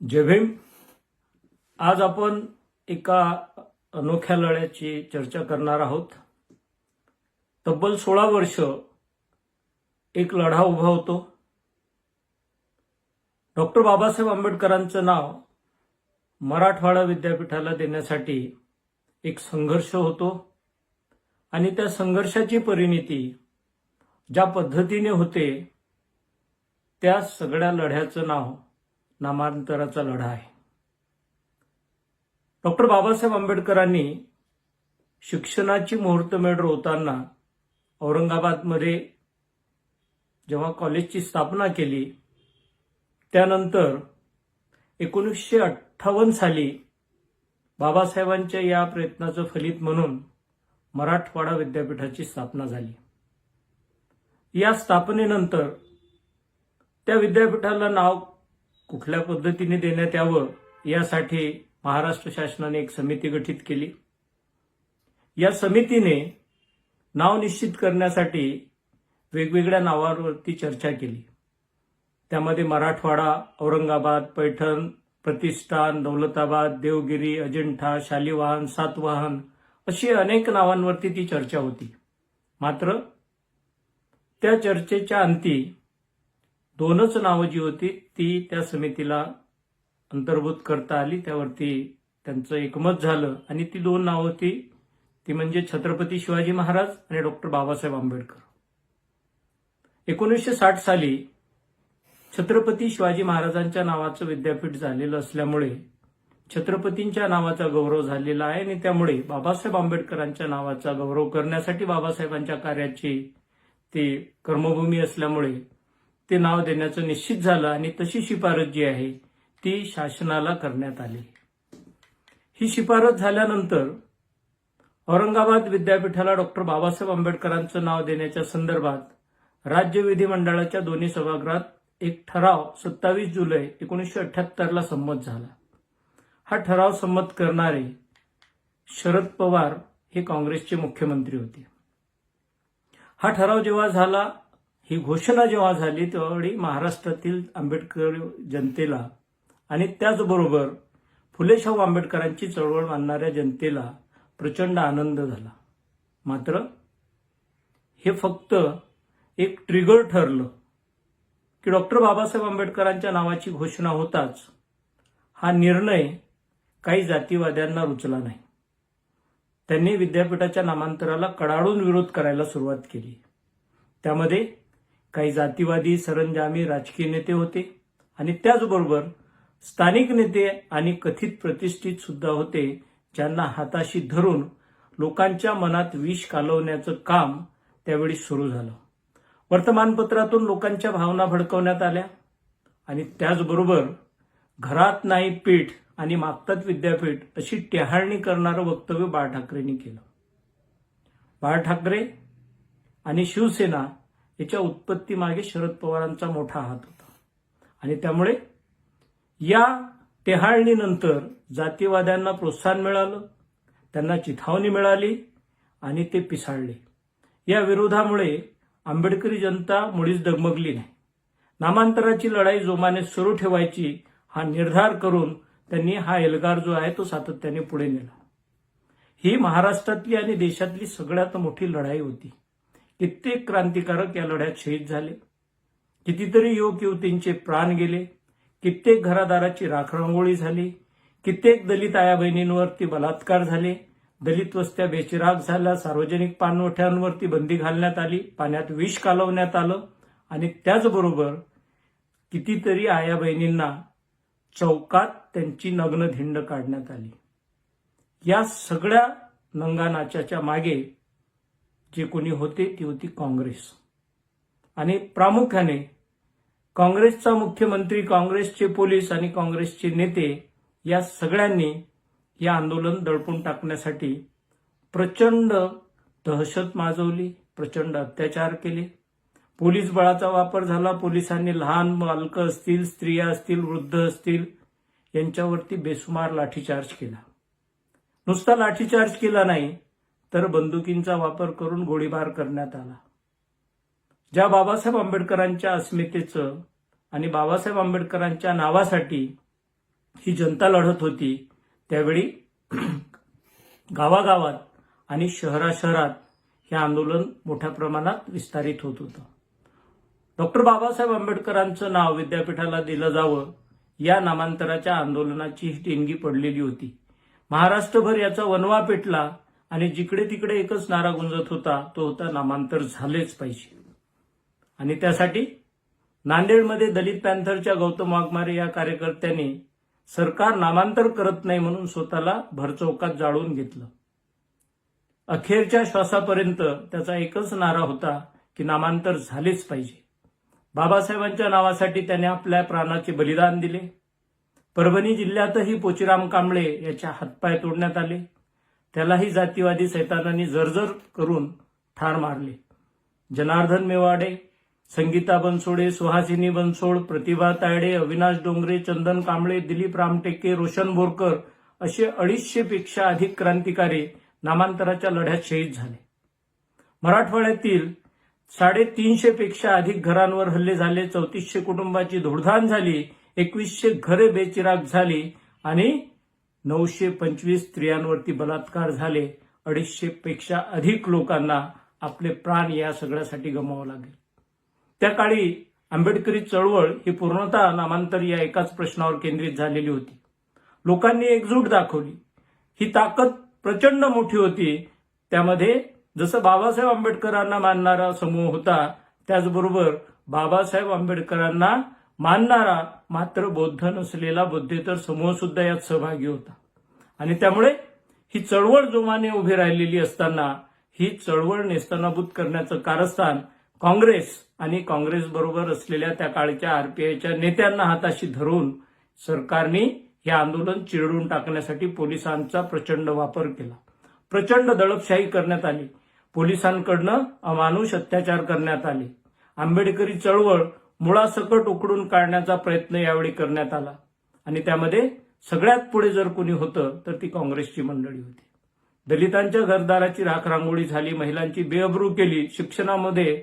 जय भीम. आज आपण एका अनोख्या लढ्याची चर्चा करणार आहोत. तब्बल सोळा वर्ष एक लढा उभा होतो. डॉक्टर बाबासाहेब आंबेडकरांचं नाव मराठवाडा विद्यापीठाला देण्यासाठी एक संघर्ष होतो आणि त्या संघर्षाची परिणिती ज्या पद्धतीने होते त्या सगळ्या लढ्याचं नाव नामांतराचा लढा आहे. डॉक्टर बाबासाहेब आंबेडकरांनी शिक्षणाची मुहूर्तमेढ रोवताना औरंगाबादमध्ये जेव्हा कॉलेजची स्थापना केली त्यानंतर एकोणीसशे अठ्ठावन्न साली बाबासाहेबांच्या या प्रयत्नाचं फलित म्हणून मराठवाडा विद्यापीठाची स्थापना झाली. या स्थापनेनंतर त्या विद्यापीठाला नाव कुठल्या पद्धतीने देण्यात यावं यासाठी महाराष्ट्र शासनाने एक समिती गठीत केली. या समितीने नाव निश्चित करण्यासाठी वेगवेगळ्या नावांवरती चर्चा केली. त्यामध्ये मराठवाडा औरंगाबाद पैठण प्रतिष्ठान दौलताबाद देवगिरी अजिंठा शालिवाहन सातवाहन अशी अनेक नावांवरती ती चर्चा होती. मात्र त्या चर्चेच्या अंती दोनच नावं जी होती ती त्या समितीला अंतर्भूत करता आली. त्यावरती त्यांचं एकमत झालं. आणि ती दोन नावं होती ती म्हणजे छत्रपती शिवाजी महाराज आणि डॉक्टर बाबासाहेब आंबेडकर. एकोणीसशे साठ साली छत्रपती शिवाजी महाराजांच्या नावाचं विद्यापीठ झालेलं असल्यामुळे छत्रपतींच्या नावाचा गौरव झालेला आहे आणि त्यामुळे बाबासाहेब आंबेडकरांच्या नावाचा गौरव करण्यासाठी बाबासाहेबांच्या कार्याची ती कर्मभूमी असल्यामुळे ते नाव देण्याचं निश्चित झालं आणि तशी शिफारस जी आहे ती शासनाला करण्यात आली. ही शिफारस झाल्यानंतर औरंगाबाद विद्यापीठाला डॉक्टर बाबासाहेब आंबेडकरांचं नाव देण्याच्या संदर्भात राज्य विधिमंडळाच्या दोन्ही सभागृहात एक ठराव सत्तावीस जुलै एकोणीसशे अठ्याहत्तरला संमत झाला. हा ठराव संमत करणारे शरद पवार हे काँग्रेसचे मुख्यमंत्री होते. हा ठराव जेव्हा झाला ही घोषणा जेव्हा झाली त्यावेळी महाराष्ट्रातील आंबेडकर जनतेला आणि त्याचबरोबर फुले शाहू आंबेडकरांची चळवळ मानणाऱ्या जनतेला प्रचंड आनंद झाला. मात्र हे फक्त एक ट्रिगर ठरलं की डॉक्टर बाबासाहेब आंबेडकरांच्या नावाची घोषणा होताच हा निर्णय काही जातीवाद्यांना रुचला नाही. त्यांनी विद्यापीठाच्या नामांतराला कडाडून विरोध करायला सुरुवात केली. त्यामध्ये काही जातीवादी सरंजामी राजकीय नेते होते. आणि त्याचबरोबर स्थानिक नेते आणि कथित प्रतिष्ठित सुद्धा होते ज्यांना हाताशी धरून लोकांच्या मनात विष कालवण्याचं काम त्यावेळी सुरू झालं. वर्तमानपत्रातून लोकांच्या भावना भडकवण्यात आल्या. आणि त्याचबरोबर घरात नाही पीठ आणि मागतात विद्यापीठ अशी टेहाळणी करणारं वक्तव्य बाळ ठाकरेंनी केलं. बाळ ठाकरे आणि शिवसेना याच्या उत्पत्तीमागे शरद पवारांचा मोठा हात होता. आणि त्यामुळे या टेहाळणीनंतर जातीवाद्यांना प्रोत्साहन मिळालं त्यांना चिथावणी मिळाली आणि ते पिसाळले. या विरोधामुळे आंबेडकरी जनता मुळीच डगमगली नाही. नामांतराची लढाई जोमाने सुरू ठेवायची हा निर्धार करून त्यांनी हा एल्गार जो आहे तो सातत्याने पुढे नेला. ही महाराष्ट्रातली आणि देशातली सगळ्यात मोठी लढाई होती. कित्येक क्रांतिकारक या लढ्यात शहीद झाले. कितीतरी युवक युवतींचे प्राण गेले. कित्येक घरादाराची राखरंगोळी झाली. कित्येक दलित आया बहिणींवरती बलात्कार झाले. दलित वस्त्या बेचिराग झाल्या सार्वजनिक पाणवठ्यांवरती बंदी घालण्यात आली. पाण्यात विष कालवण्यात आलं. आणि त्याचबरोबर कितीतरी आया बहिणींना चौकात त्यांची नग्न धिंड काढण्यात आली. या सगळ्या नंगानाच्याच्या मागे जे कोणी होते ती होती काँग्रेस. आणि प्रामुख्याने काँग्रेसचा मुख्यमंत्री काँग्रेसचे पोलीस आणि काँग्रेसचे नेते या सगळ्यांनी हे आंदोलन दडपून टाकण्यासाठी प्रचंड दहशत माजवली प्रचंड अत्याचार केले. पोलीस बळाचा वापर झाला पोलिसांनी लहान बालकं असतील स्त्रिया असतील वृद्ध असतील यांच्यावरती बेसुमार लाठीचार्ज केला. नुसता लाठीचार्ज केला नाही तर बंदुकींचा वापर करून गोळीबार करण्यात आला. ज्या बाबासाहेब आंबेडकरांच्या अस्मितेचं आणि बाबासाहेब आंबेडकरांच्या नावासाठी ही जनता लढत होती त्यावेळी गावागावात आणि शहरा शहरात हे आंदोलन मोठ्या प्रमाणात विस्तारित होत होतं. डॉक्टर बाबासाहेब आंबेडकरांचं नाव विद्यापीठाला दिलं जावं या नामांतराच्या आंदोलनाची ही देणगी पडलेली होती. महाराष्ट्रभर याचा वनवा पेटला आणि जिकडे तिकडे एकच नारा गुंजत होता तो होता नामांतर झालेच पाहिजे. आणि त्यासाठी नांदेडमध्ये दलित पॅन्थरच्या गौतम वाघमारे या कार्यकर्त्यांनी सरकार नामांतर करत नाही म्हणून स्वतःला भरचौकात जाळून घेतलं. अखेरच्या श्वासापर्यंत त्याचा एकच नारा होता की नामांतर झालेच पाहिजे. बाबासाहेबांच्या नावासाठी त्याने आपल्या प्राणाचे बलिदान दिले. परभणी जिल्ह्यातही पोचीराम कांबळे याच्या हातपाय तोडण्यात आले. त्यालाही जातीवादी सैतानांनी जर्जर करून ठार मारले. जनार्दन मेवाडे संगीता बनसोडे सुहासिनी बनसोड प्रतिभा तायडे अविनाश डोंगरे चंदन कांबळे दिलीप रामटेके रोशन बोरकर असे अडीचशे पेक्षा अधिक क्रांतिकारी नामांतराच्या लढ्यात शहीद झाले. मराठवाड्यातील साडेतीनशे पेक्षा अधिक घरांवर हल्ले झाले चौतीसशे कुटुंबाची धुडधाण झाली एकवीसशे घरे बेचिराग झाली आणि नऊशे पंचवीस स्त्रियांवरती बलात्कार झाले. अडीचशे पेक्षा अधिक लोकांना आपले प्राण या सगळ्यासाठी गमावं लागेल. त्या काळी आंबेडकरी चळवळ ही पूर्णतः नामांतर या एकाच प्रश्नावर केंद्रित झालेली होती. लोकांनी एकजूट दाखवली. ही ताकद प्रचंड मोठी होती. त्यामध्ये जसं बाबासाहेब आंबेडकरांना मानणारा समूह होता त्याचबरोबर बाबासाहेब आंबेडकरांना मानणारा मात्र बौद्ध नसलेला बुद्धेतर समूह सुद्धा यात सहभागी होता. आणि त्यामुळे ही चळवळ जोमाने उभी राहिलेली असताना ही चळवळ नेस्तनाभूत करण्याचं कारस्थान काँग्रेस आणि काँग्रेस बरोबर असलेल्या त्या काळच्या आरपीआयच्या नेत्यांना हाताशी धरून सरकारने हे आंदोलन चिरडून टाकण्यासाठी पोलिसांचा प्रचंड वापर केला. प्रचंड दडपशाही करण्यात आली. पोलिसांकडनं अमानुष अत्याचार करण्यात आले. आंबेडकरी चळवळ मुळासकट उकडून काढण्याचा प्रयत्न यावेळी करण्यात आला. आणि त्यामध्ये सगळ्यात पुढे जर कोणी होतं तर ती काँग्रेसची मंडळी होती. दलितांच्या घरदाराची राखरांगोळी झाली महिलांची बेअब्रू केली शिक्षणामध्ये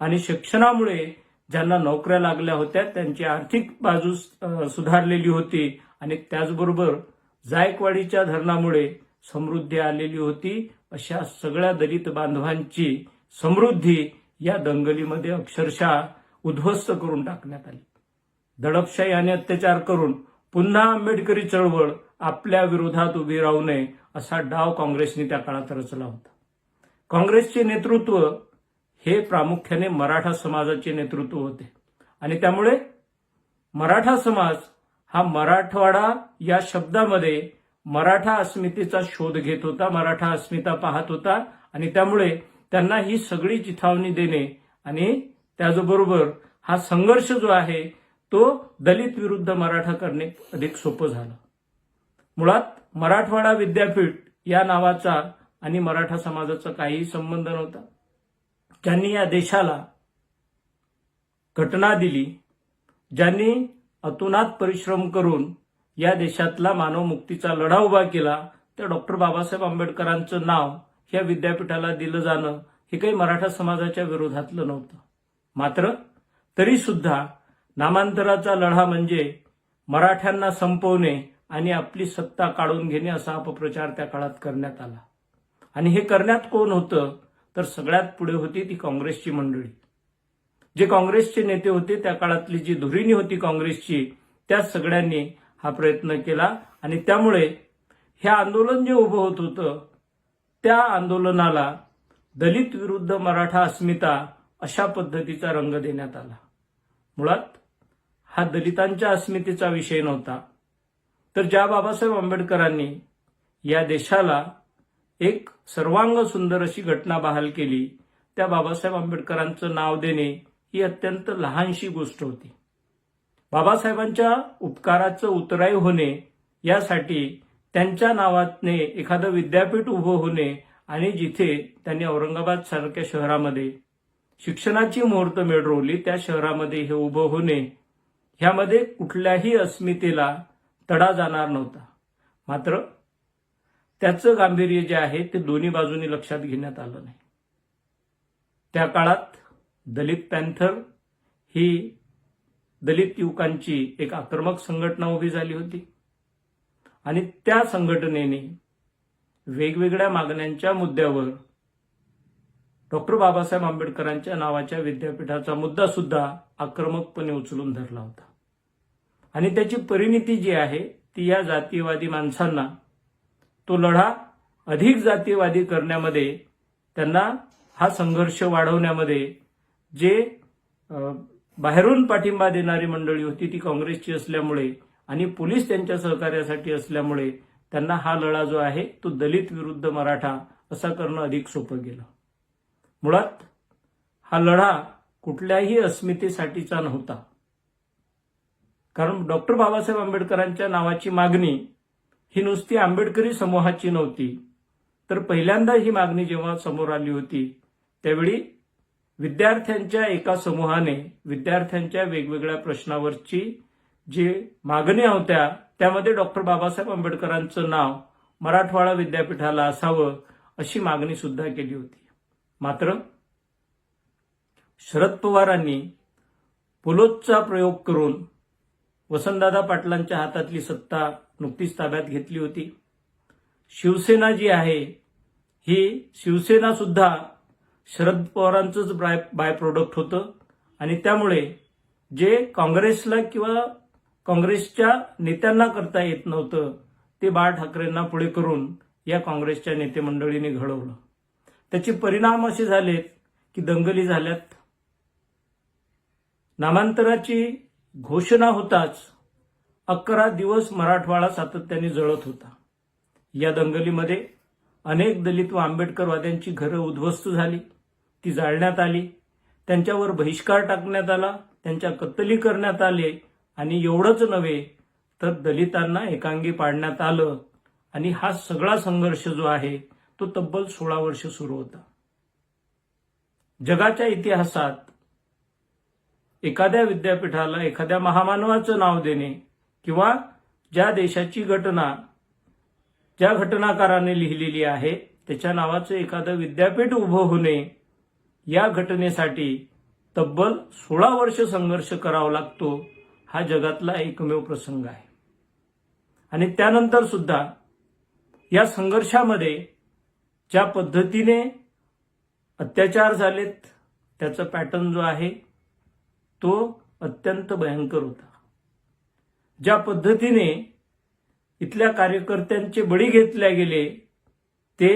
आणि शिक्षणामुळे ज्यांना नोकऱ्या लागल्या होत्या त्यांची आर्थिक बाजू सुधारलेली होती. आणि त्याचबरोबर जायकवाडीच्या धरणामुळे समृद्धी आलेली होती. अशा सगळ्या दलित बांधवांची समृद्धी या दंगलीमध्ये अक्षरशः उद्ध्वस्त करून टाकण्यात आली. दडपशाही आणि अत्याचार करून पुन्हा आंबेडकरी चळवळ आपल्या विरोधात उभी राहू नये असा डाव काँग्रेसने त्या काळात रचला होता. काँग्रेसचे नेतृत्व हे प्रामुख्याने मराठा समाजाचे नेतृत्व होते. आणि त्यामुळे मराठा समाज हा मराठवाडा या शब्दामध्ये मराठा अस्मितेचा शोध घेत होता मराठा अस्मिता पाहत होता आणि त्यामुळे त्यांना ही सगळी चिथावणी देणे आणि त्याचबरोबर हा संघर्ष जो आहे तो दलित विरुद्ध मराठा करणे अधिक सोपं झालं. मुळात मराठवाडा विद्यापीठ या नावाचा आणि मराठा समाजाचा काहीही संबंध नव्हता. ज्यांनी या देशाला घटना दिली ज्यांनी अतुनात परिश्रम करून या देशातला मानव मुक्तीचा लढा उभा केला त्या डॉक्टर बाबासाहेब आंबेडकरांचं नाव या विद्यापीठाला दिलं जाणं हे काही मराठा समाजाच्या विरोधातलं नव्हतं. मात्र तरी सुद्धा नामांतराचा लढा म्हणजे मराठ्यांना संपवणे आणि आपली सत्ता काढून घेणे असा अपप्रचार त्या काळात करण्यात आला. आणि हे करण्यात कोण होतं तर सगळ्यात पुढे होती ती काँग्रेसची मंडळी. जे काँग्रेसचे नेते होते त्या काळातली जी धुरीणी होती काँग्रेसची त्या सगळ्यांनी हा प्रयत्न केला आणि त्यामुळे हे आंदोलन जे उभं होत होतं त्या आंदोलनाला दलित विरुद्ध मराठा अस्मिता अशा पद्धतीचा रंग देण्यात आला. मुळात हा दलितांच्या अस्मितेचा विषय नव्हता. तर ज्या बाबासाहेब आंबेडकरांनी या देशाला एक सर्वांग सुंदर अशी घटना बहाल केली त्या बाबासाहेब आंबेडकरांचं नाव देणे ही अत्यंत लहानशी गोष्ट होती. बाबासाहेबांच्या उपकाराचं उतराई होणे यासाठी त्यांच्या नावाने एखादं विद्यापीठ उभं होणे आणि जिथे त्यांनी औरंगाबाद सारख्या शहरामध्ये शिक्षणाची मुहूर्त मिळवली त्या शहरामध्ये हे उभं होणे ह्यामध्ये कुठल्याही अस्मितेला तडा जाणार नव्हता. मात्र त्याचं गांभीर्य जे आहे ते दोन्ही बाजूनी लक्षात घेण्यात आलं नाही. त्या काळात दलित पॅन्थर ही दलित युवकांची एक आक्रमक संघटना उभी झाली होती. आणि त्या संघटनेने वेगवेगळ्या मागण्यांच्या मुद्द्यावर डॉक्टर बाबासाहेब आंबेडकरांच्या नावाच्या विद्यापीठाचा मुद्दा सुद्धा आक्रमकपणे उचलून धरला होता. आणि त्याची परिणिती जी आहे ती या जातीयवादी माणसांना तो लढा अधिक जातीयवादी करण्यामध्ये त्यांना हा संघर्ष वाढवण्यामध्ये जे बाहेरून पाठिंबा देणारी मंडळी होती ती काँग्रेसची असल्यामुळे आणि पोलीस त्यांच्या सहकार्यासाठी असल्यामुळे त्यांना हा लढा जो आहे तो दलित विरुद्ध मराठा असा करणं अधिक सोपं गेलं. मुळात हा लढा कुठल्याही अस्मितेसाठीचा नव्हता. कारण डॉक्टर बाबासाहेब आंबेडकरांच्या नावाची मागणी ही नुसती आंबेडकरी समूहाची नव्हती. तर पहिल्यांदा ही मागणी जेव्हा समोर आली होती त्यावेळी विद्यार्थ्यांच्या एका समूहाने विद्यार्थ्यांच्या वेगवेगळ्या प्रश्नावरची जे मागण्या होत्या त्यामध्ये डॉक्टर बाबासाहेब आंबेडकरांचं नाव मराठवाडा विद्यापीठाला असावं अशी मागणी सुद्धा केली होती. मात्र शरद पवारांनी पुलोतचा प्रयोग करून वसंतदादा पाटलांच्या हातातली सत्ता नुकतीच ताब्यात घेतली होती. शिवसेना जी आहे ही शिवसेना सुद्धा शरद पवारांचंच बाय बाय प्रोडक्ट होतं आणि त्यामुळे जे काँग्रेसला किंवा काँग्रेसच्या नेत्यांना करता येत नव्हतं ते बाळ ठाकरेंना पुढे करून या काँग्रेसच्या नेते मंडळीने घडवलं. त्याचे परिणाम असे झालेत की दंगली झाल्यात. नामांतराची घोषणा होताच अकरा दिवस मराठवाडा सातत्याने जळत होता. या दंगलीमध्ये अनेक दलित व आंबेडकरवाद्यांची घरं उद्ध्वस्त झाली. ती जाळण्यात आली. त्यांच्यावर बहिष्कार टाकण्यात आला. त्यांच्या कत्तली करण्यात आले. आणि एवढंच नव्हे तर दलितांना एकांगी पाडण्यात आलं. आणि हा सगळा संघर्ष जो आहे तो तब्बल सोळा वर्ष सुरू होता. जगाच्या इतिहासात एखाद्या विद्यापीठाला एखाद्या महामानवाचं नाव देणे किंवा ज्या देशाची घटना ज्या घटनाकाराने लिहिलेली आहे त्याच्या नावाचं एखादं विद्यापीठ उभं होणे या घटनेसाठी तब्बल सोळा वर्ष संघर्ष करावा लागतो हा जगातला एकमेव प्रसंग आहे. आणि त्यानंतर सुद्धा या संघर्षामध्ये ज्या पद्धतीने अत्याचार झालेत त्याचा पॅटर्न जो आहे तो अत्यंत भयंकर होता. ज्या पद्धतीने इथल्या कार्यकर्त्यांचे बळी घेतले गेले ते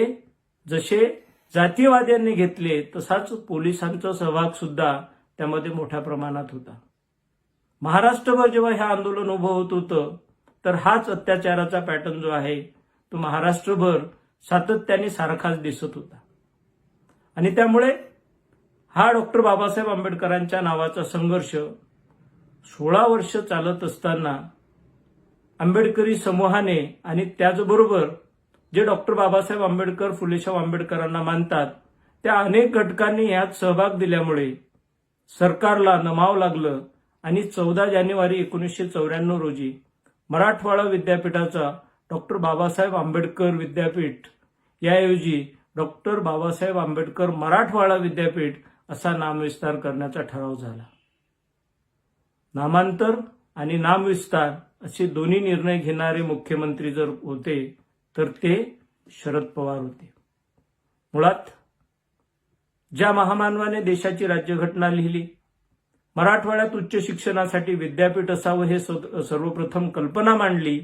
जसे जातीयवाद्यांनी घेतले तसाच पोलिसांचा सहभाग सुद्धा त्यामध्ये मोठ्या प्रमाणात होता. महाराष्ट्रभर जेव्हा हे आंदोलन उभं होत होतं तर हाच अत्याचाराचा पॅटर्न जो आहे तो महाराष्ट्रभर सातत्याने सारखाच दिसत होता. आणि त्यामुळे हा डॉक्टर बाबासाहेब आंबेडकरांच्या नावाचा संघर्ष सोळा वर्ष चालत असताना आंबेडकरी समूहाने आणि त्याचबरोबर जे डॉक्टर बाबासाहेब आंबेडकर फुलेशाह आंबेडकरांना मानतात त्या अनेक घटकांनी यात सहभाग दिल्यामुळे सरकारला नमाव लागलं आणि चौदा जानेवारी एकोणीसशे चौऱ्याण्णव रोजी मराठवाडा विद्यापीठाचा डॉक्टर बाबासाहेब आंबेडकर विद्यापीठ. याऐवजी डॉक्टर बाबासाहेब आंबेडकर मराठवाडा विद्यापीठ असा नामविस्तार करण्याचा ठराव झाला. नामांतर आणि नामविस्तार असे दोन्ही निर्णय घेणारे मुख्यमंत्री जर होते तर ते शरद पवार होते. मुळात ज्या महामानवाने देशाची राज्यघटना लिहिली मराठवाड्यात उच्च शिक्षणासाठी विद्यापीठ असावं हे सर्वप्रथम कल्पना मांडली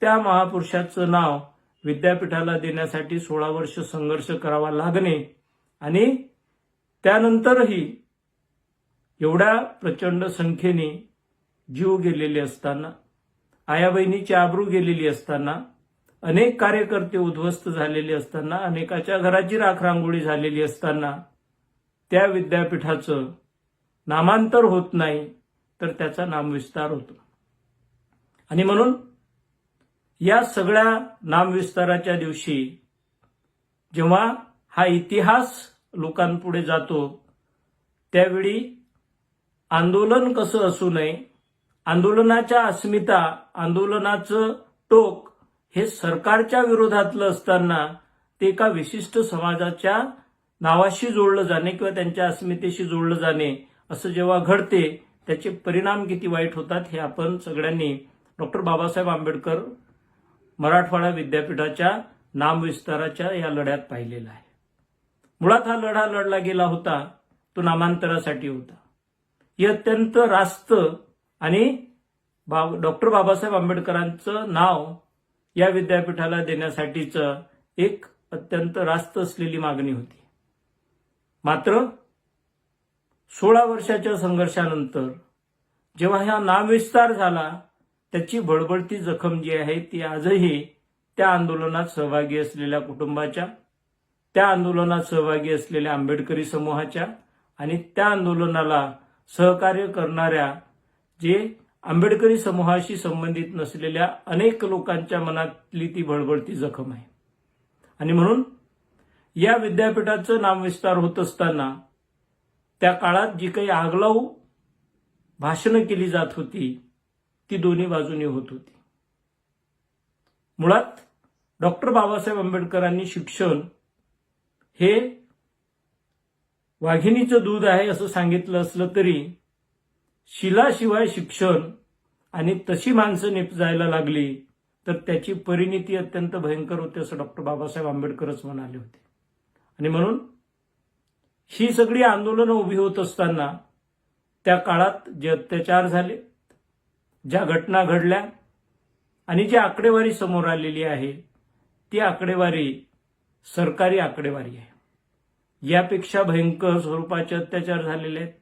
त्या महापुरुषाचं नाव विद्यापीठाला देण्यासाठी सोळा वर्ष संघर्ष करावा लागणे आणि त्यानंतरही एवढ्या प्रचंड संख्येने जीव गेलेले असताना आया बहिणीची आबरू गेलेली असताना अनेक कार्यकर्ते उद्ध्वस्त झालेले असताना अनेकाच्या घराची राखरांगोळी झालेली असताना त्या विद्यापीठाचं नामांतर होत नाही तर त्याचा नामविस्तार होतो. आणि म्हणून या सगळ्या नामविस्ताराच्या दिवशी जेव्हा हा इतिहास लोकांपुढे जातो त्यावेळी आंदोलन कसं असू नये आंदोलनाच्या अस्मिता आंदोलनाचं टोक हे सरकारच्या विरोधातलं असताना ते एका विशिष्ट समाजाच्या नावाशी जोडलं जाणे किंवा त्यांच्या अस्मितेशी जोडलं जाणे असं जेव्हा घडते त्याचे परिणाम किती वाईट होतात हे आपण सगळ्यांनी डॉक्टर बाबासाहेब आंबेडकर मराठवाडा विद्यापीठाच्या नामविस्ताराच्या या लढ्यात पाहिलेला आहे. मुळात हा लढा लढला गेला होता तो नामांतरासाठी होता. ही अत्यंत रास्त आणि डॉक्टर बाबासाहेब आंबेडकरांचं नाव या विद्यापीठाला देण्यासाठीचं एक अत्यंत रास्त असलेली मागणी होती. मात्र सोळा वर्षाच्या संघर्षानंतर जेव्हा हा नामविस्तार झाला त्याची बळबळती जखम जी आहे ती आजही त्या आंदोलनात सहभागी असलेल्या कुटुंबाच्या त्या आंदोलनात सहभागी असलेल्या आंबेडकरी समूहाच्या आणि त्या आंदोलनाला सहकार्य करणाऱ्या जे आंबेडकरी समूहाशी संबंधित नसलेल्या अनेक लोकांच्या मनातली ती बळबळती जखम आहे. आणि म्हणून या विद्यापीठाचं नामविस्तार होत असताना त्या काळात जी काही आगलाऊ भाषणं केली जात होती ती दोन्ही बाजूनी होत होती. मुळात डॉक्टर बाबासाहेब आंबेडकरांनी शिक्षण हे वाघिणीचं दूध आहे असं सांगितलं असलं तरी शिलाशिवाय शिक्षण आणि तशी माणसं निपजायला लागली तर त्याची परिणिती अत्यंत भयंकर होते असं डॉक्टर बाबासाहेब आंबेडकरच म्हणाले होते. आणि म्हणून ही सगळी आंदोलनं उभी होत असताना त्या काळात जे अत्याचार झाले ज्या घटना घडल्या आणि जी आकडेवारी समोर आलेली आहे ती आकडेवारी सरकारी आकडेवारी आहे. यापेक्षा भयंकर स्वरूपाचे अत्याचार झालेले आहेत.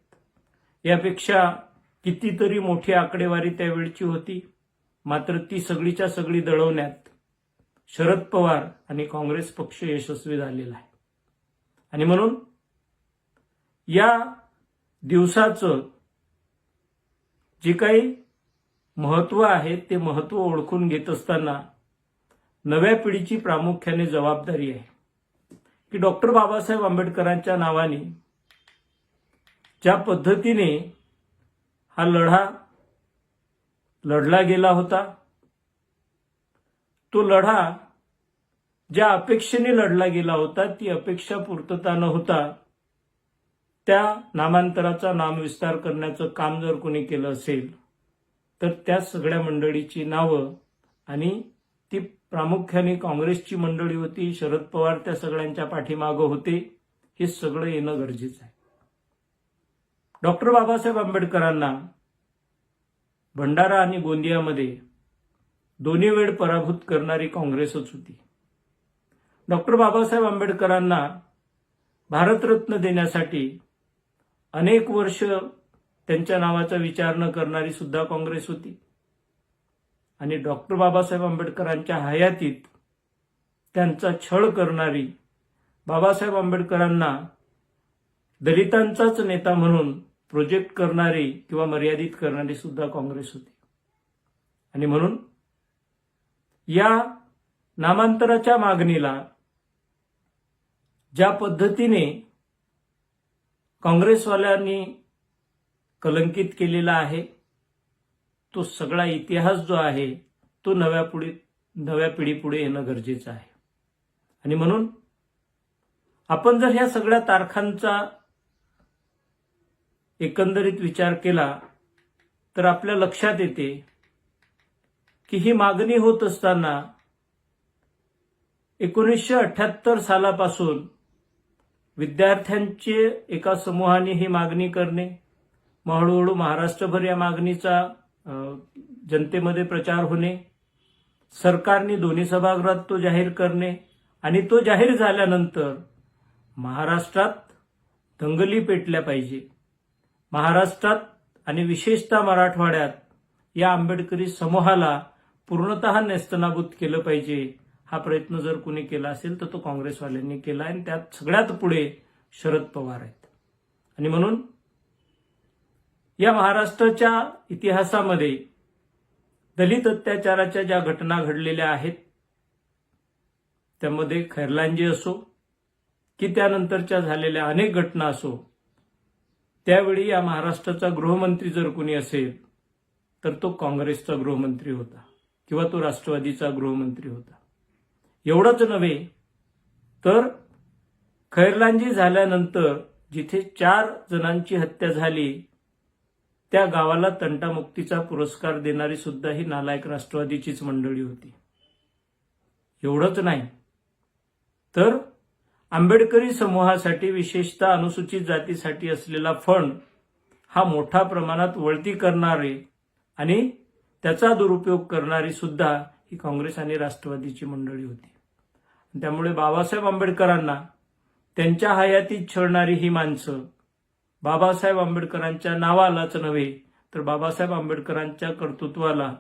यापेक्षा कितीतरी मोठी आकडेवारी त्यावेळची होती. मात्र ती सगळीच्या सगळी दळवण्यात शरद पवार आणि काँग्रेस पक्ष यशस्वी झालेला आहे. आणि म्हणून या दिवसाचं जे काही महत्त्व आहे ते महत्त्व ओळखून घेत असताना नव्या पिढीची प्रामुख्याने जबाबदारी आहे. की डॉक्टर बाबासाहेब आंबेडकरांच्या नावाने ज्या पद्धतीने हा लढा लढला गेला होता तो लढा ज्या अपेक्षेने लढला गेला होता ती अपेक्षा पूर्तता न होता त्या नामांतराचा नामविस्तार करण्याचं काम जर कोणी केलं असेल तर त्या सगळ्या मंडळीची नावं आणि ती प्रामुख्याने काँग्रेसची मंडळी होती शरद पवार त्या सगळ्यांच्या पाठीमागं होते हे सगळं येणं गरजेचं आहे. डॉक्टर बाबासाहेब आंबेडकरांना भंडारा आणि गोंदियामध्ये दोन्ही वेळ पराभूत करणारी काँग्रेसच होती. डॉक्टर बाबासाहेब आंबेडकरांना भारतरत्न देण्यासाठी अनेक वर्ष त्यांच्या नावाचा विचार न करणारी सुद्धा काँग्रेस होती. आणि डॉक्टर बाबासाहेब आंबेडकरांच्या हयातीत त्यांचा छळ करणारी बाबासाहेब आंबेडकरांना दलितांचाच नेता म्हणून प्रोजेक्ट करणारी किंवा मर्यादित करणारी सुद्धा काँग्रेस होती. आणि म्हणून या नामांतराच्या मागणीला ज्या पद्धतीने काँग्रेसवाल्यांनी कलंकित केलेला आहे. तो सगळा इतिहास जो आहे तो नव्या पुढे नव्या पिढीपुढे येणं गरजेचं आहे. आणि म्हणून आपण जर ह्या सगळ्या तारखांचा एकंदरीत विचार केला तर आपल्या लक्षात येते की ही मागणी होत असताना एकोणीसशे अठ्याहत्तर सालापासून विद्यार्थ्यांचे एका समूहाने ही मागणी करणे मग हळूहळू महाराष्ट्रभर या मागणीचा जनतेमध्ये प्रचार होणे सरकारने दोन्ही सभागृहात तो जाहीर करणे आणि तो जाहीर झाल्यानंतर महाराष्ट्रात दंगली पेटल्या पाहिजे. महाराष्ट्रात आणि विशेषतः मराठवाड्यात या आंबेडकरी समूहाला पूर्णतः नेस्तनाबूत केलं पाहिजे हा प्रयत्न जर कुणी केला असेल तर तो काँग्रेसवाल्यांनी केला आणि त्यात सगळ्यात पुढे शरद पवार आहेत. आणि म्हणून या महाराष्ट्राच्या इतिहासामध्ये दलित अत्याचाराच्या ज्या घटना घडलेल्या आहेत त्यामध्ये खैरलांजी असो की त्यानंतरच्या झालेल्या अनेक घटना असो त्यावेळी या महाराष्ट्राचा गृहमंत्री जर कोणी असेल तर तो काँग्रेसचा गृहमंत्री होता किंवा तो राष्ट्रवादीचा गृहमंत्री होता. एवढंच नव्हे तर खैरलांजी झाल्यानंतर जिथे चार जणांची हत्या झाली त्या गावाला तंटामुक्तीचा पुरस्कार देणारी सुद्धा ही नालायक राष्ट्रवादीचीच मंडळी होती. एवढंच नाही. तर आंबेडकरी समूहासाठी विशेषतः अनुसूचित जातीसाठी असलेला फंड हा मोठ्या प्रमाणात वळती करणारे आणि त्याचा दुरुपयोग करणारी सुद्धा ही काँग्रेस आणि राष्ट्रवादीची मंडळी होती. त्यामुळे बाबासाहेब आंबेडकरांना त्यांच्या हयातीत छळणारी ही माणसं बाबासाहेब आंबेडकरांच्या नावालाच नव्हे तर बाबासाहेब आंबेडकरांच्या कर्तृत्वाला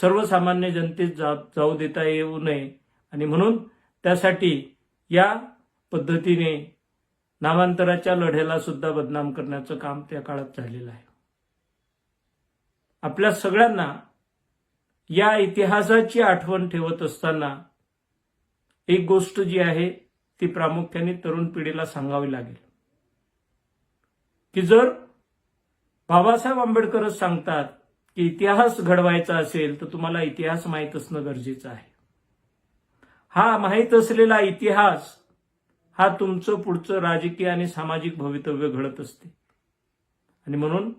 सर्वसामान्य जनतेत जा जाऊ देता येऊ नये. आणि म्हणून त्यासाठी या पद्धतीने नामांतराच्या लढ्याला सुद्धा बदनाम करण्याचं काम त्या काळात झालेलं आहे. आपल्या सगळ्यांना या इतिहासाची आठवण ठेवत असताना एक गोष्ट जी आहे ती प्रामुख्याने तरुण पिढीला सांगावी लागेल. की जर बाबासाहेब आंबेडकरच सांगतात की इतिहास घडवायचा असेल तर तुम्हाला इतिहास माहीत असणं गरजेचं आहे. हा माहीत असलेला इतिहास हा तुमचं पुढचं राजकीय आणि सामाजिक भवितव्य घडत असते. आणि म्हणून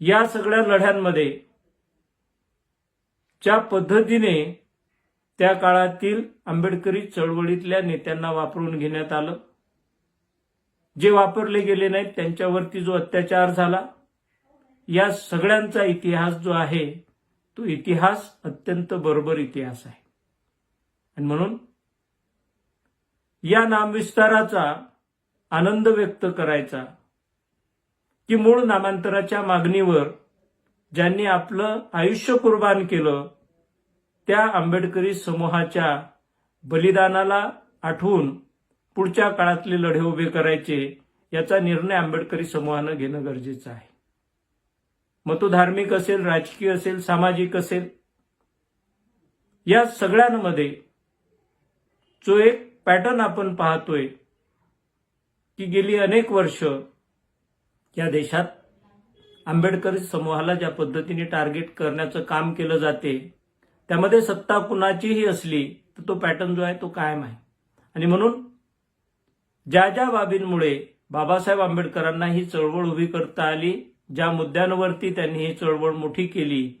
या सगळ्या लढ्यांमध्ये ज्या पद्धतीने त्या काळातील आंबेडकरी चळवळीतल्या नेत्यांना वापरून घेण्यात आलं जे वापरले गेले नाहीत त्यांच्यावरती जो अत्याचार झाला या सगळ्यांचा इतिहास जो आहे तो इतिहास अत्यंत बरोबर इतिहास आहे. आणि म्हणून या नामविस्ताराचा आनंद व्यक्त करायचा की मूळ नामांतराच्या मागणीवर ज्यांनी आपलं आयुष्य कुर्बान केलं त्या आंबेडकरी समूहाच्या बलिदानाला आठवून पुढच्या काळातले लढे उभे करायचे याचा निर्णय आंबेडकरी समूहानं घेणं गरजेचं आहे. मग तो धार्मिक असेल राजकीय असेल सामाजिक असेल या सगळ्यांमध्ये जो एक पॅटर्न आपण पाहतोय की गेली अनेक वर्ष या देशात आंबेडकरी समूहाला ज्या पद्धतीने टार्गेट करण्याचं काम केलं जाते त्यामध्ये सत्ता कुणाचीही असली तर तो पॅटर्न जो आहे तो कायम आहे. आणि म्हणून ज्या ज्या बाबींमुळे बाबासाहेब आंबेडकरांना ही चळवळ उभी करता आली ज्या मुद्द्यांवरती त्यांनी ही चळवळ मोठी केली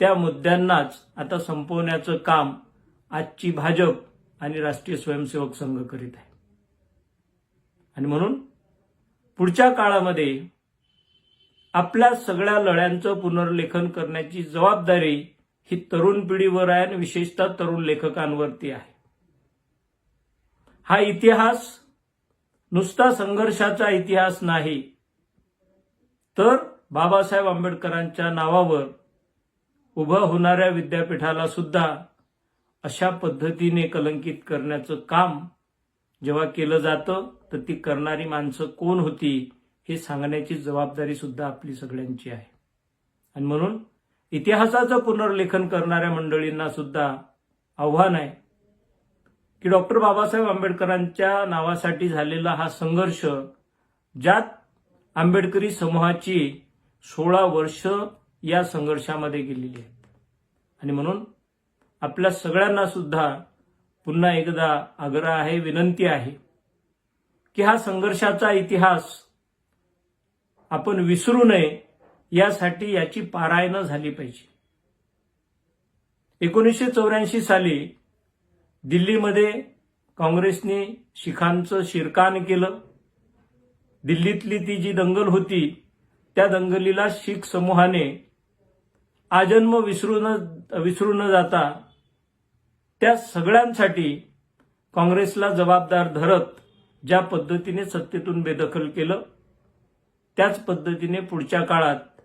त्या मुद्द्यांनाच आता संपवण्याचं काम आजची भाजप आणि राष्ट्रीय स्वयंसेवक संघ करीत आहे. आणि म्हणून पुढच्या काळामध्ये आपल्या सगळ्या लढ्यांचं पुनर्लेखन करण्याची जबाबदारी ही तरुण पिढीवर आहे आणि विशेषतः तरुण लेखकांवरती आहे. हा इतिहास नुसता संघर्षाचा इतिहास नाही. तर बाबासाहेब आंबेडकरांच्या नावावर उभं होणाऱ्या विद्यापीठाला सुद्धा अशा पद्धतीने कलंकित करण्याचं काम जेव्हा केलं जातं तर ती करणारी माणसं कोण होती हे सांगण्याची जबाबदारी सुद्धा आपली सगळ्यांची आहे. आणि म्हणून इतिहासाचं पुनर्लेखन करणाऱ्या मंडळींना सुद्धा आव्हान आहे की डॉक्टर बाबासाहेब आंबेडकरांच्या नावासाठी झालेला हा संघर्ष ज्यात आंबेडकरी समूहाची सोळा वर्ष या संघर्षामध्ये गेलेली आहेत. आणि म्हणून आपल्या सगळ्यांना सुद्धा पुन्हा एकदा आग्रह आहे विनंती आहे की हा संघर्षाचा इतिहास आपण विसरू नये यासाठी याची पारायणं झाली पाहिजे. एकोणीसशे चौऱ्याऐंशी साली दिल्लीमध्ये काँग्रेसने शिखांचं शिरकान केलं. दिल्लीतली ती जी दंगल होती त्या दंगलीला शीख समूहाने आजन्म विसरू न विसरू न जाता त्या सगळ्यांसाठी काँग्रेसला जबाबदार धरत ज्या पद्धतीने सत्तेतून बेदखल केलं त्याच पद्धतीने पुढच्या काळात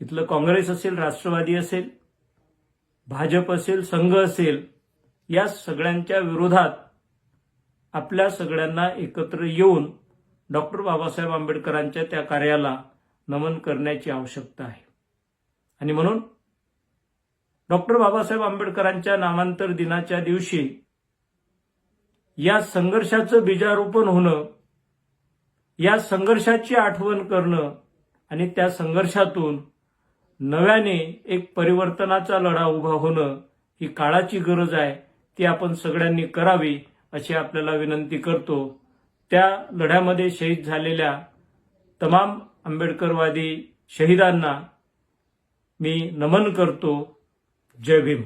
इथलं काँग्रेस असेल राष्ट्रवादी असेल भाजप असेल संघ असेल या सगळ्यांच्या विरोधात आपल्या सगळ्यांना एकत्र येऊन डॉक्टर बाबासाहेब आंबेडकरांच्या त्या कार्याला नमन करण्याची आवश्यकता आहे. आणि म्हणून डॉक्टर बाबासाहेब आंबेडकरांच्या नामांतर दिनाच्या दिवशी या संघर्षाचं बीजारोपण होणं या संघर्षाची आठवण करणं आणि त्या संघर्षातून नव्याने एक परिवर्तनाचा लढा उभा होणं ही काळाची गरज आहे. ती आपण सगळ्यांनी करावी अशी आपल्याला विनंती करतो. त्या लढ्यामध्ये शहीद झालेल्या तमाम आंबेडकरवादी शहीदांना मी नमन करतो. जय भीम.